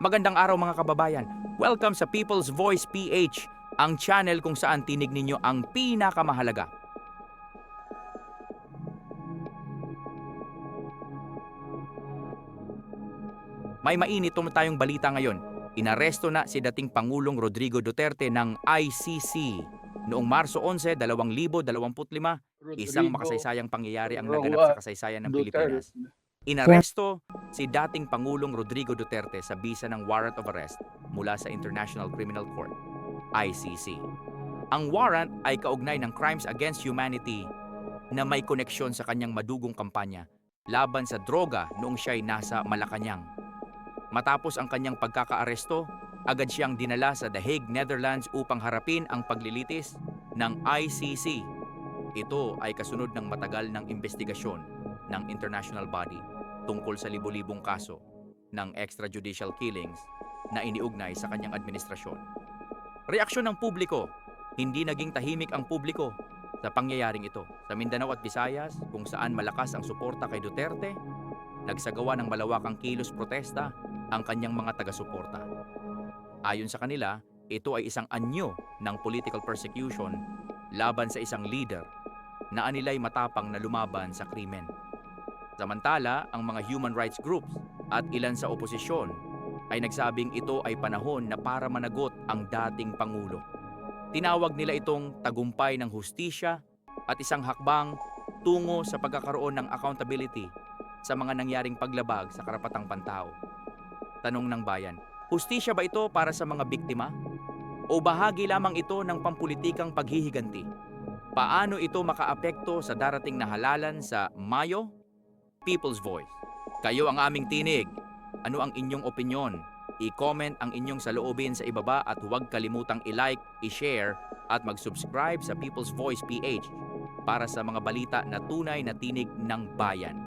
Magandang araw mga kababayan. Welcome sa People's Voice PH, ang channel kung saan tinig ninyo ang pinakamahalaga. May mainit tayong balita ngayon. Inaresto na si dating Pangulong Rodrigo Duterte ng ICC. Noong Marso 11, 2025, isang makasaysayang pangyayari ang naganap sa kasaysayan ng Pilipinas. Inaresto si dating Pangulong Rodrigo Duterte sa bisa ng warrant of arrest mula sa International Criminal Court, ICC. Ang warrant ay kaugnay ng crimes against humanity na may koneksyon sa kanyang madugong kampanya laban sa droga noong siya'y nasa Malacanang. Matapos ang kanyang pagkakaaresto, agad siyang dinala sa The Hague, Netherlands upang harapin ang paglilitis ng ICC. Ito ay kasunod ng matagal ng investigasyon ng international body tungkol sa libo-libong kaso ng extrajudicial killings na iniugnay sa kanyang administrasyon. Reaksyon ng publiko, hindi naging tahimik ang publiko sa pangyayaring ito. Sa Mindanao at Visayas, kung saan malakas ang suporta kay Duterte, nagsagawa ng malawakang kilos protesta ang kanyang mga taga-suporta. Ayon sa kanila, ito ay isang anyo ng political persecution laban sa isang leader na anilay matapang na lumaban sa krimen. Samantala, ang mga human rights groups at ilan sa oposisyon ay nagsabing ito ay panahon na para managot ang dating Pangulo. Tinawag nila itong tagumpay ng hustisya at isang hakbang tungo sa pagkakaroon ng accountability sa mga nangyaring paglabag sa karapatang pantao. Tanong ng bayan, hustisya ba ito para sa mga biktima? O bahagi lamang ito ng pampulitikang paghihiganti? Paano ito makaapekto sa darating na halalan sa Mayo? People's Voice. Kayo ang aming tinig. Ano ang inyong opinyon? I-comment ang inyong saloobin sa ibaba at huwag kalimutang i-like, i-share at mag-subscribe sa People's Voice PH para sa mga balita na tunay na tinig ng bayan.